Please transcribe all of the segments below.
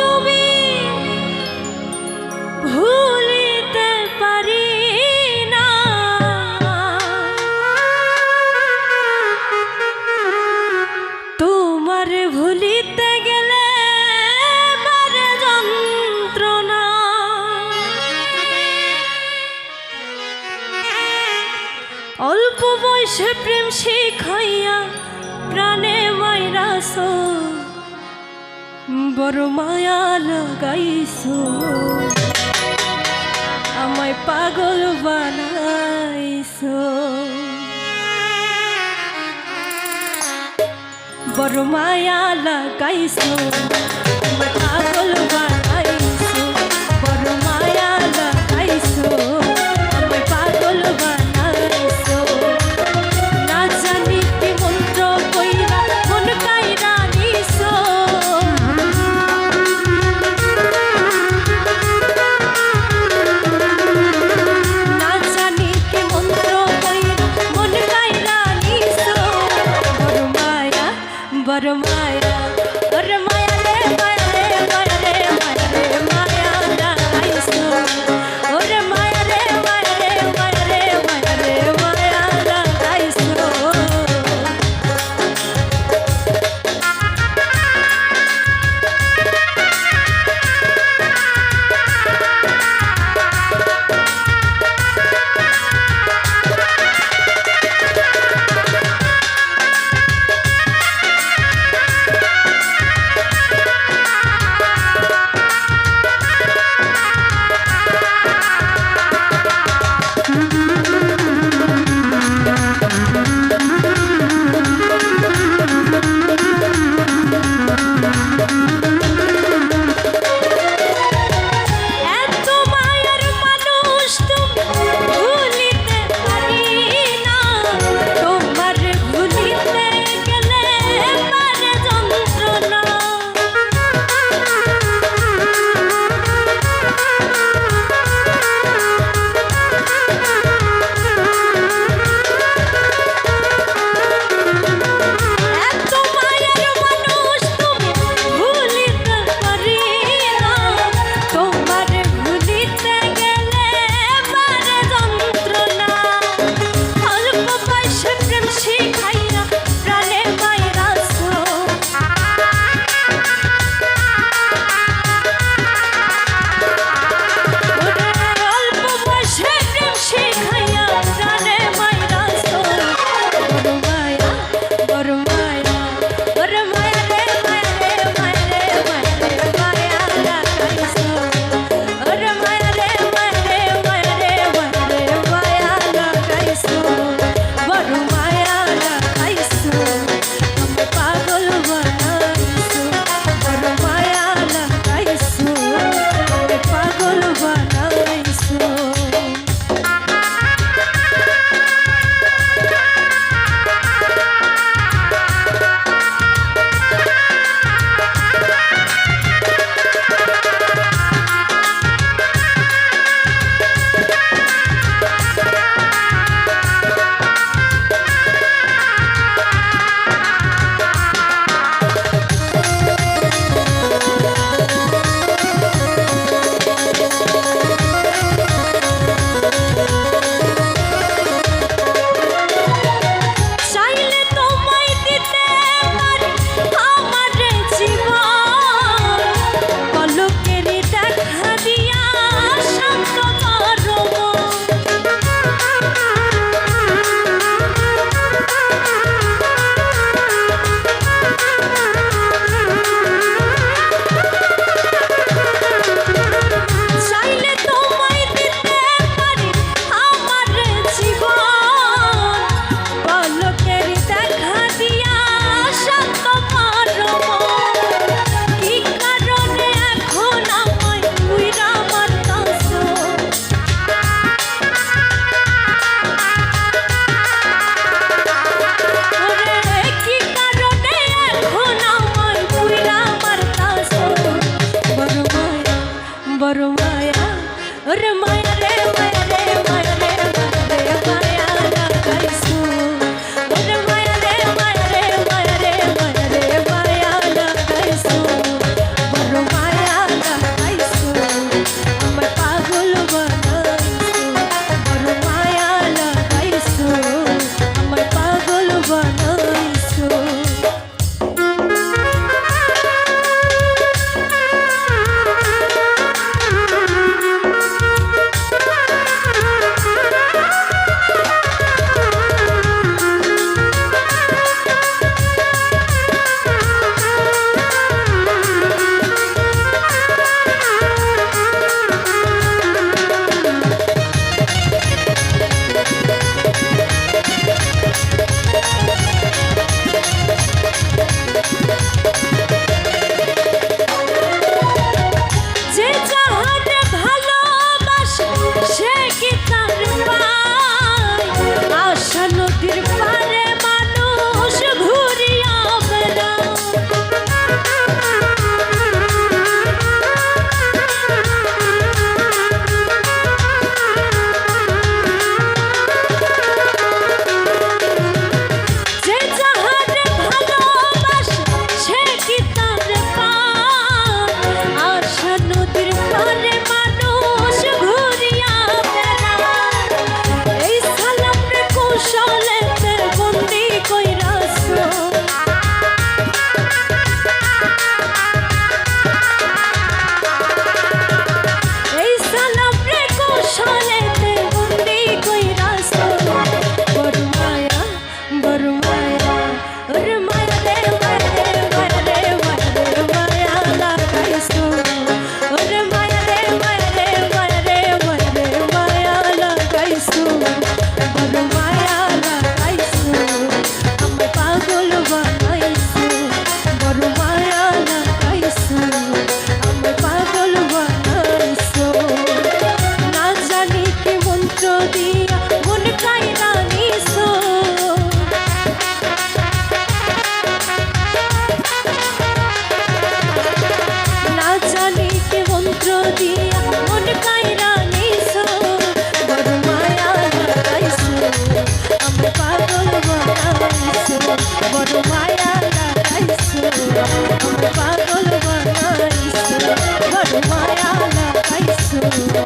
তুমি ভুলিতে পারি না। তোমার ভুলিতে গেলে যন্ত্রণা। অল্প বয়সে প্রেম শিখাইয়া প্রাণে মাইরাস বড় মায়া লাগাইছো। আমায় পাগল বানাইছো। বড় মায়া লাগাইছো পাগল বানাইছো। বড় মায়া লাগাইছো। কইরা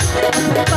Thank you.